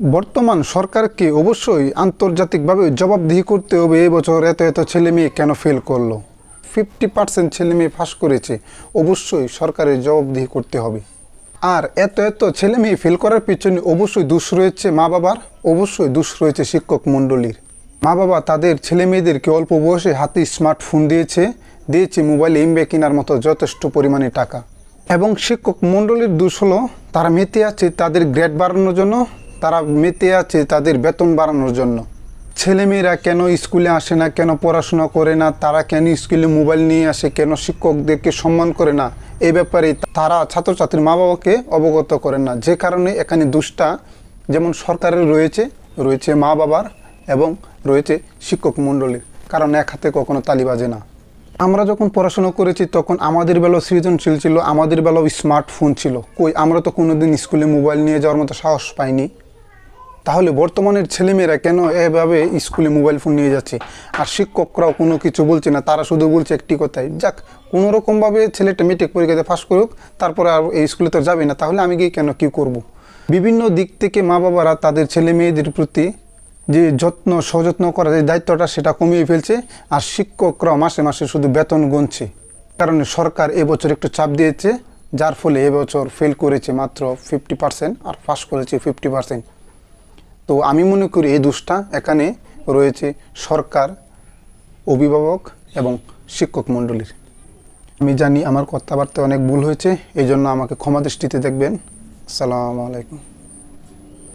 বর্তমান সরকারকে অবশ্যই আন্তর্জাতিকভাবে জবাবদিহি করতে হবে। এবছর এত এত ছেলে মেয়ে কেন ফেল করল? ফিফটি পার্সেন্ট ছেলে মেয়ে ফাঁস করেছে, অবশ্যই সরকারের জবাবদিহি করতে হবে। আর এত এত ছেলে মেয়ে ফেল করার পিছনে অবশ্যই দোষ রয়েছে মা বাবার, অবশ্যই দোষ রয়েছে শিক্ষক মণ্ডলীর। মা বাবা তাদের ছেলে মেয়েদেরকে অল্প বয়সে হাতে স্মার্টফোন দিয়েছে দিয়েছে মোবাইল এমবে কেনার মতো যথেষ্ট পরিমাণে টাকা। এবং শিক্ষক মণ্ডলীর দোষ হলো, তারা মেতে আছে তাদের গ্রেড বাড়ানোর জন্য তারা মেতে আছে তাদের বেতন বাড়ানোর জন্য। ছেলেমেয়েরা কেন স্কুলে আসে না, কেন পড়াশোনা করে না, তারা কেন স্কুলে মোবাইল নিয়ে আসে, কেন শিক্ষকদেরকে সম্মান করে না? এই ব্যাপারে তারা ছাত্রছাত্রীর মা বাবাকে অবগত করেন না। যে কারণে এখানে দুষ্টা যেমন সরকারের রয়েছে রয়েছে মা বাবার এবং রয়েছে শিক্ষক মণ্ডলীর। কারণ এক হাতে কখনো তালি বাজে না। আমরা যখন পড়াশোনা করেছি তখন আমাদের বেলাও সৃজনশীল ছিল, আমাদের বেলাও স্মার্টফোন ছিল। কই, আমরা তো কোনোদিন স্কুলে মোবাইল নিয়ে যাওয়ার মতো সাহস পাইনি। তাহলে বর্তমানের ছেলেমেয়েরা কেন এভাবে স্কুলে মোবাইল ফোন নিয়ে যাচ্ছে? আর শিক্ষকরাও কোনো কিছু বলছে না, তারা শুধু বলছে একটি কথাই, যাক কোনো রকমভাবে ছেলেটা মেট্রিক পরীক্ষাতে পাস করুক, তারপরে আর এই স্কুলে তো যাবে না, তাহলে আমি গিয়ে কেন কী করব। বিভিন্ন দিক থেকে মা বাবারা তাদের ছেলে মেয়েদের প্রতি যে যত্ন, সযত্ন করার যে দায়িত্বটা, সেটা কমিয়ে ফেলছে, আর শিক্ষকরা মাসে মাসে শুধু বেতন গুনছে। কারণে সরকার এবছর একটু চাপ দিয়েছে, যার ফলে এবছর ফেল করেছে মাত্র ফিফটি পার্সেন্ট আর পাস করেছে ফিফটি পার্সেন্ট তো আমি মনে করি এই দোষটা এখানে রয়েছে সরকার, অভিভাবক এবং শিক্ষক মণ্ডলীর। আমি জানি আমার কথাবার্তা অনেক ভুল হয়েছে, এই জন্য আমাকে ক্ষমা দৃষ্টিতে দেখবেন। আসসালামু আলাইকুম।